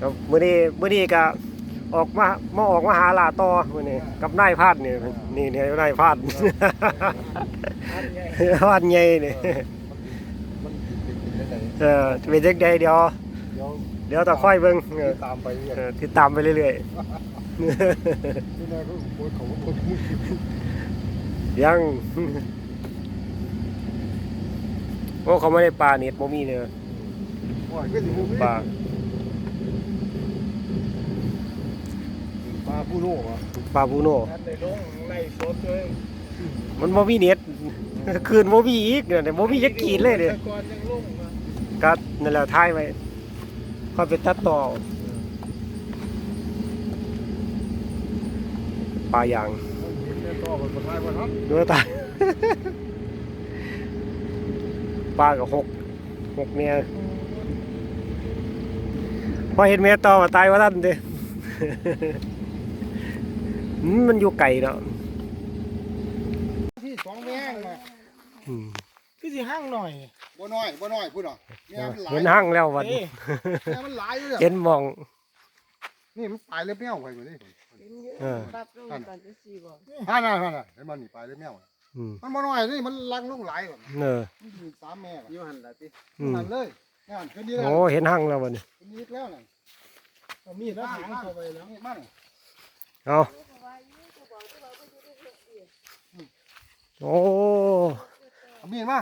ครับมื้อนี้มื้อนี้ก็ออกมามาออกมาหาลาต่อมื้อนี้กับนายพาดนี่นี่เนี่ยนายพาดพาดใหญ่นี่มันเป็นได้ไงเออจะเป็นจังไดเดี๋ยวเดี๋ยวเดี๋ยวต้องค่อยเบิ่งเออตามไปเรื่อยเออติดตามไปเรื่อยนี่นะก็โคตรเขาโคตรมุ้ยๆยังโอ้เขาไม่ได้ปลาเน็ตบ่มีเลยว่าก็สิมุ้ยปลา ปลาผู้โน่อะปลาบูโน่ท่านในลงในสดเลยมันบ่มีเน็ตคืนบ่มีอีกเนี่ยบ่มีจักกีดเลยเด้ก่อนยังลงมาก็นั่นแหละท้ายไว้ค่อยไปตัดต่อปลายางเห็นแม่ต่อมันมาทายมาครับเนื้อตายปลากับหกหกเมียพอเห็นเมียต่อมาตายว่าท่านเด้อื มมันอยู่ไกลเนาะที่สองแม่งมาอืมคือสิห้างหน่อยบ่น้อยบ่น้อยพูดอะเนี่ยมันหลายเห็นห้างแล้ววันเอ้เนี่ยมันหลายอยู่เลยเห็นมอง นี่มันปลายเล็บแมวไปกว่านี้เออปรับลงตอนจะสี่บ่ฮ่าน่ะฮ่าน่ะเห็นมันนี่ปลายเล็บแมวอืมมันบ่น้อยนี่มันลังลงหลายก่อนเนอมันมีสามแม่ก่อนอยู่หันละติอืมนั่นเลยงานคืนนี้แล้วโอ้เห็นห้างแล้ววันนี้คืนนี้แล้วน่ะเอามีดแล้วหางเข้าไปแล้วนี่มัน เอาโอ้เอามีดมา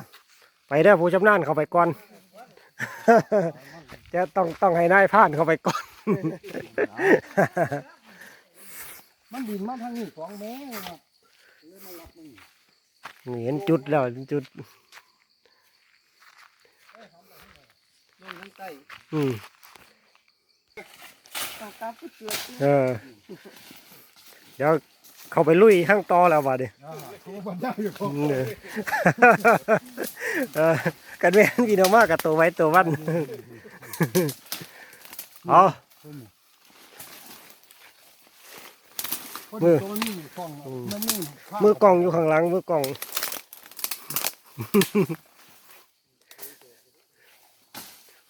ไปเด้อผู้ชำนาญเข้าไปก่อน จะต้องต้องให้นายผ่านเข้าไปก่อน มันบินมาทางนี้สองแม่ครับเลยมารับมึงนี่เห็นจุดแล้วเห็นจุดลงทั้งใต้อืมต้องกลับผู้เจือเออ เดี๋ยวเข้าไปลุยข้างต่อแล้วบัดนี้อ่าตัวบันได้อยู่พอเออเออกันแม่นพี่น้องมากกับตัวไว้ตัววันเอามือตัวนี้กล้องมันนี่มือกล้องอยู่ข้างหลังมือกล้อง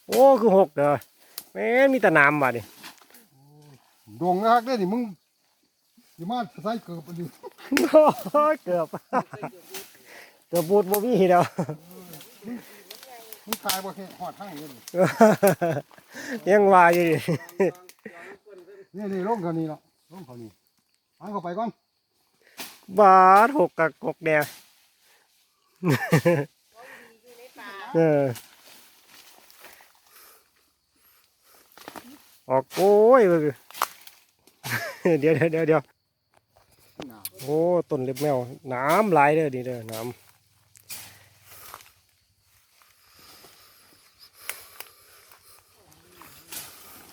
โอ้คือหกเด้อแม่นมีแต่น้ำบัดนี้ดวงนะครับได้ดิมึง อย่ามาใส่เกือบอันนี้โอ้ยเกือบ เกือบบูดบ่มีเด้อมึงตายบ่แค่หอดทางนี้ยังว่าอยู่ดินี่นี่ลงเขานี่เนาะลงเขานี่อันเข้าไปก่อนบาดหกกับกกแดงเออออกโอ้ยเว้ยเดี๋ยวเดี๋ยวเดี๋ยวเดี๋ยว โอ้ต้นเล็บแมวน้ำไหลายเด้อดีเด้อน้ำ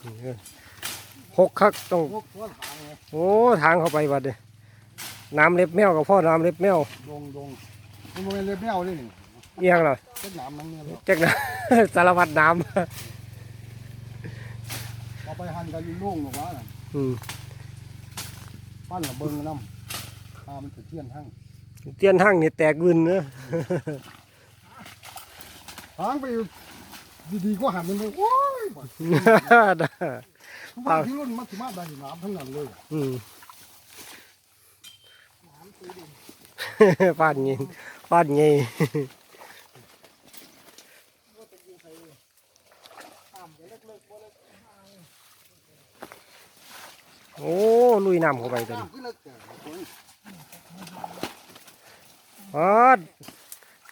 นี่เด้อหกคักต้องพวกตัวทางไงโอ้ ทางเข้าไปบัดเลยน้ำเล็บแมวกับพ่อน้ำเล็บแมวดงดงมันบ่แม่นเล็บแมวเลยนี่เอียงเหรอเจ็ดหนามนั่งเนี่ยเนาะจักนะสารพัดน้เอาไปหั่นกันโล่งๆหรอกว่าน่ะำอืมปั้นละเบิ่งน้ำ ถ้ามันสิเทียนทางเตียนหั่งนี่แตกวินเนอะทางไปดีๆก็หันมันเลยโอ้ยบ่ทุกบ้านที่รุ่นมันสิมาได้น้ำทั้งนั้นเลยอืมฟาดเงี้ฟาดเงี้โอ้ลุยน้ำเข้าไปตัวนี้ น้ำขึ้นแล้วแต่โอ้ย ฟาด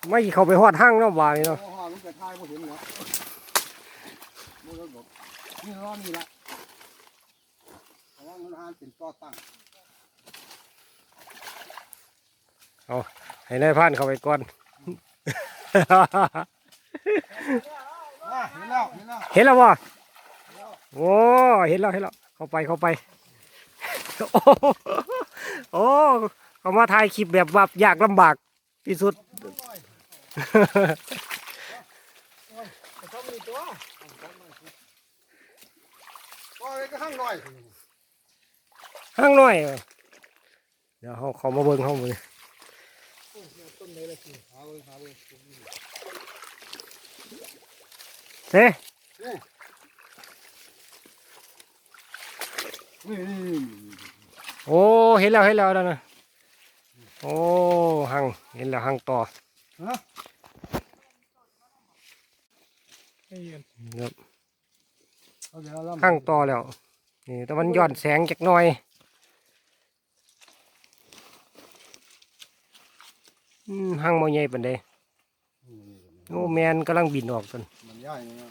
ไม่เข้าไปหอดห้างเนาะบ่านี่เนาะโอ้โหมันจะทายบ่เห็นเนาะบ่ได้บอกนี่รอนี่ละเพราะว่ามันหาเป็นต่อตั้งให้นายพรานเข้าไปก่อน อะเห็นแล้วเห็นแล้วเห็นแล้วบ่โอ้เห็นแล้วเห็นแล้วเข้าไปเข้าไป โอ้โอ้เขามาถ่ายคลิปแบบว่ายากลำบาก ที่สุดแต่ต้องมีตัวก็เลยก็ข้างหน่อยห้างน้อยเหรอเดี๋ยวเขาเขามาเบิ่งเขาเลยต้นเลยละสิหาเลยหาเลยเฮ้นี่นี่นี่โอ้ เห็นแล้ว เห็นแล้วนั่นนะ โอ้หังเห็นแล้วหังต่อฮะไอ้เหี้ยครับเอาเดี๋ยวเราหังต่อแล้ว นี่แต่มันย้อนแสงจักหน่อยอืมหังโมใหญ่ปานใดโอ้แมนกำลังบินออกกันมันย่ายนี่นะ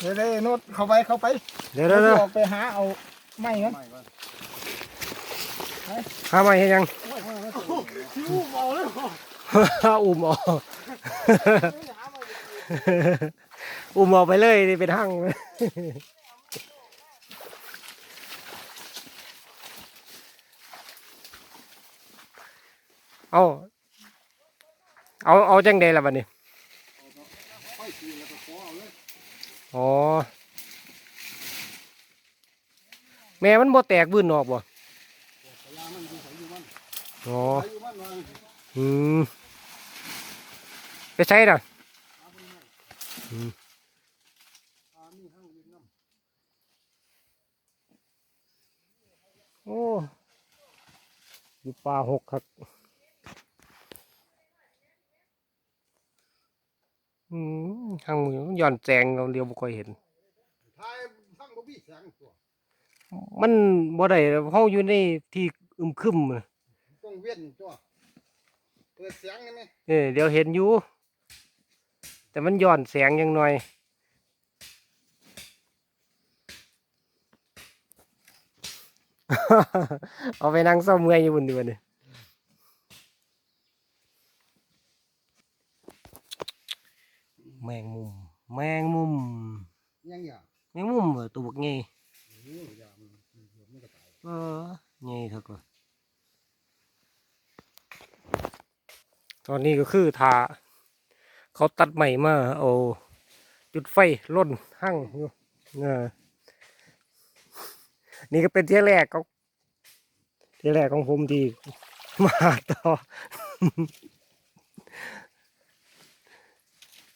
เดี๋ยวได้โนดเข้าไปเข้าไปเดี๋ยวเดี๋ยวเดี๋ยวออกไปหาเอาไม้กันไม่ก่อนหาไม่ให้ยังชิวเมาเลย อุ้มออกอุ้มออกไปเลยนี่เป็นหั่งเอาเอาเอาจังใดล่ะบัดนี้อ๋อ แม่มันบ่แตกบื้นออกบ่อยู่ใส่อ อ๋อใส่อยู่มันวางอืมไปใช้น่ะอ่ามีห้างยืนน้โอ้อยู่ป่าหกครับอืมทางมือมันย้อนแสงเราเดียวบ่ค่อยเห็นำท้ายห้างบ่มีแสงตัวมันบ่ได้เฮาอยู่ในที่อึมครึมน่ะต้องเวียนตัว เปิดเสียงได้ไหมเออเดี๋ยวเห็นอยู่ แต่มันย้อนแสงยังหน่อย เอาไปนั่งเศร้าเมื่อยอยู่บนเดือนนี่แมงมุม แมงมุม ยังอย่าแมงมุมเหรอตัวบักไงโอ้ยอย่ามันเดี๋ยวมันก็ตาย เออไงครับ ตอนนี้ก็คือทาเขาตัดใหม่มาเอาจุดไฟล่นหั่งอยู่เออนี่ก็เป็นเที่ยแรกของเที่ยแรกของผมที่มาต่อ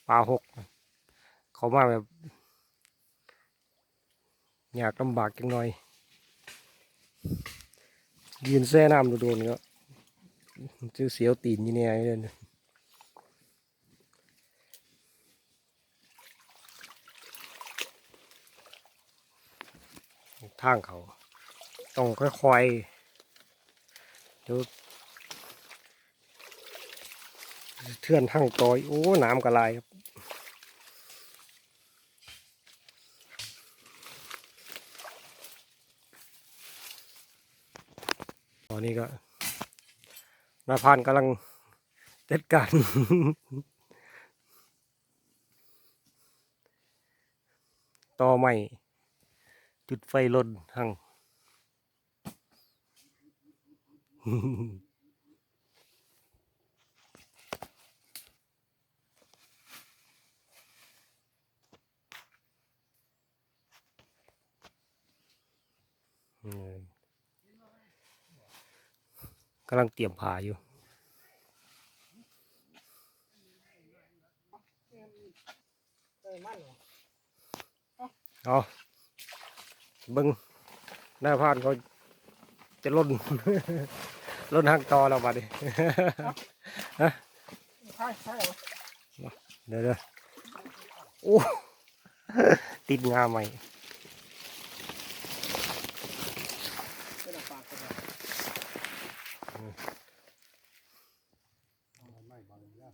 ปลาหก เขามาแบบ อยากลำบากจังหน่อยยืนแช่น้ำโดนๆก็ จือเสียวตีนยี่เนี่ยเลยนะทางเขาต้องค่อยๆดี๋ยวเทื่อนทางต่อย โอ้ น้ำกระลายครับตอนนี้ก็ นายพานกำลังจัดการต่อใหม่จุดไฟลนหัง อืม กำลังเตรียมผาอยู่เอาเบิ้งหน้าพานเขาจะล่นล่นหักตอแล้วบัดนี้ใช่ใช่เหรอเดี๋ยวเดี๋ยวโอ้ติดงาใหม่บังนะ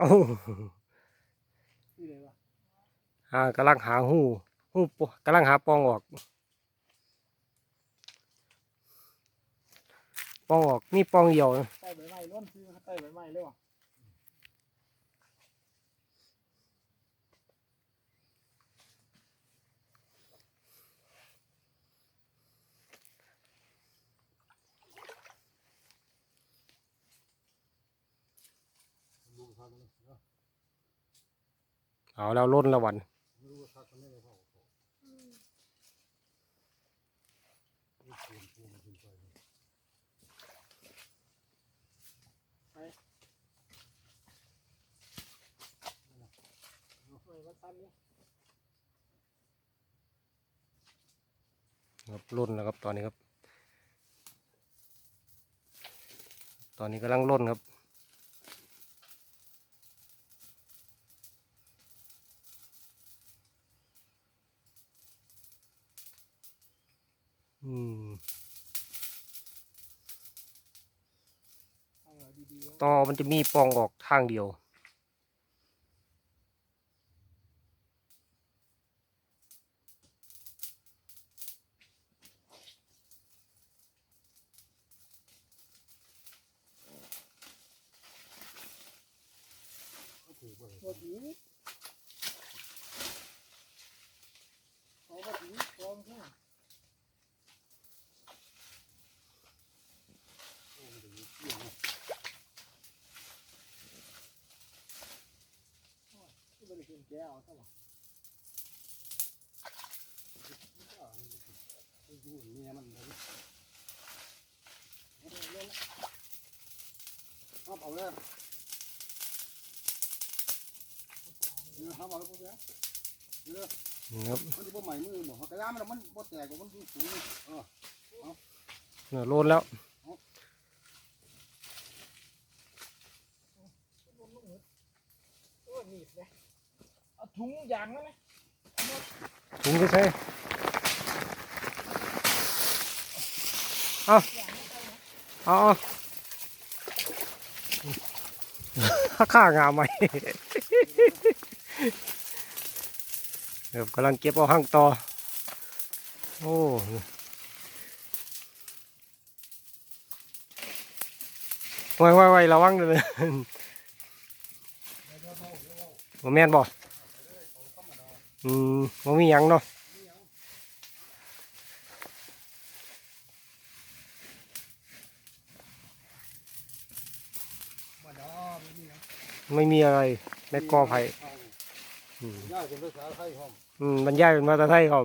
โอ้านี่เลยวะหากำลังหาหูหูกำลังหาปองออก ปองออกมีปองเดียวนะใต้ใบไม้ล้วนซื้อใต้ใบไม้เลยวะ ดูทางนี้นะเอาแล้วล้นล้ววันไม่รู้ว่าทางนี้เลยพ่อพ่อนี่ปูนปูนขึ้นไปเลยมันสั้นเนี่ครับล่นแล้วครับตอนนี้ครับ ตอนนี้กำลังล่นครับ ต่อมันจะมีปล่องออกทางเดียว บ่ดีเอาบ่ดีลองซะที่บ่ได้กินแก้วซะบ่ดูเมียมันเลยเอาเอาเลยเนี่ยเอาเอาแล้วพวกเนี้ยเนี่ยครับมันจะบ่ใหม่มือบ่กระยามันมันบ่แตกมันดูสูงเออเนี่ยล่นแล้วโอ้ยหนีบเลย ถุงยางนั่นไหมถุงไปใส่เอาเอาข้างามไหมเดี๋ยวกำลังเก็บเอาห้างต่อ โอ้ไว้ไว้ไว้ระวังเลยบ่แม่นบ่อื มบ่มีหยังเนาะมาดอไม่มีไม่มีอะไรในกอไผ่อืมย่าเป็นภาษาไทยพร้อมอืมบรรยายเป็นภาษาไทยครับ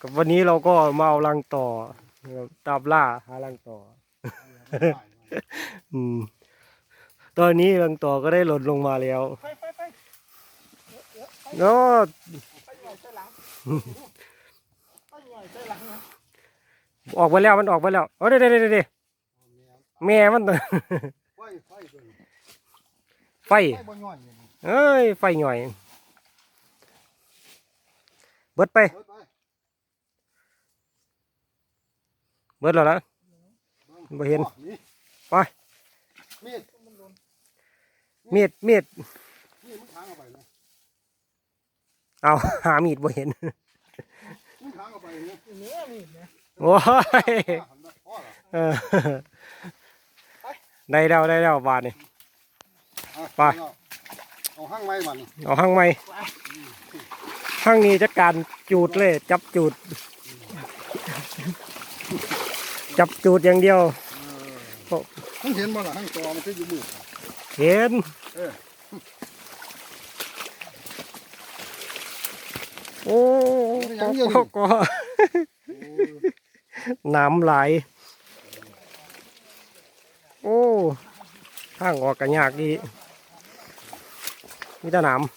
กับวันนี้เราก็มาเอารังต่อนะครับตามล่าหารังต่อ อืม ตอนนี้รังต่อก็ได้หล่นลงมาแล้วไปไป ไปเนาะไปหน่อยใส่หลังไปหน่อยใส่หลังนะออกไปแล้วมันออกไปแล้วเอ้ยเดี๋ยวเดี๋ยวเดี๋ยวเดี๋ยวแม่มันไฟไฟตัวนี้ไฟไฟบ่ย่อยนี่เอ้ยไฟหน่อยเบิดไปเบิดไปเบิดแล้วนะบ่เห็นนี่ไปมีดมีดมีด นี่มึงทางเอาไปนะ เอาหามีดบ่เห็นมึงทางเอาไปนะเนื้อมีดนะโอ้ยหันมาพ่อเหรอเออได้แล้วได้แล้วบาทนี่ อะไป เอาห้างไม้มันเอาห้างใหม่ห้างนี้จัดการจูดเลย จับจูด จับจูดอย่างเดียว มึงเห็นบ่ล่ะห้างตัวมันคืออยู่มือเห็น เออ โอ้ก็ก็น้ำไหลายโอ้ข้างออกกันยากดีมีแต่น้ำ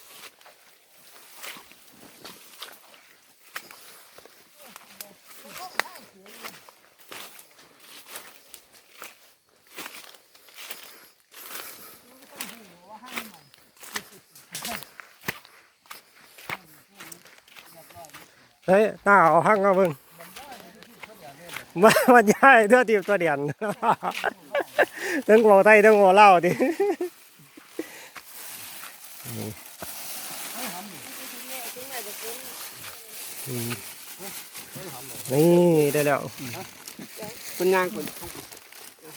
เฮ้ยหน้าเอาห้างเอาเบิ่งมามาย้ายเท่าทีมตัวเดียนทั้งหัวไทยทั้งหัวเล่าวดิอืมนี่ได้แล้วคนงานคน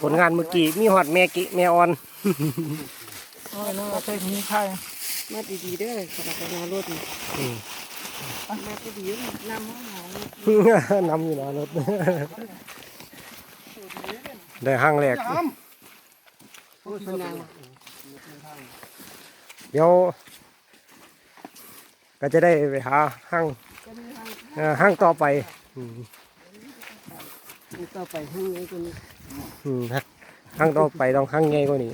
ผลงานเมื่อกี้มีหอดแม่กิแม่ออนโอ้ยน่าใส่ถุงไข่มาดีๆเด้อสำหรับงานรถนี่ อืมมาดีนำห้องหอมนำอยู่นะรถได้ห้างแรกอย่าห้ามคนงานเดี๋ยวก็จะได้ไปหาห้างก็มีทางเอ่อห้างต่อไปต่อไปห้างนี้คนนี้ห้างต่อไปต้องห้างใหญ่กว่านี้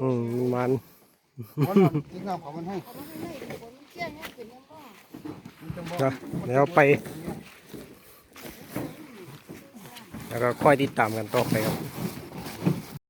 อืมมัน มันนั่นกินน้ำของมันให้เขาไม่ให้เลยคนเชี่ยงเนี่ยเป็นน้ำบ่อมันจะบ่นะเดี๋ยวไป แล้วก็ค่อยติดตามกันต่อไปครับ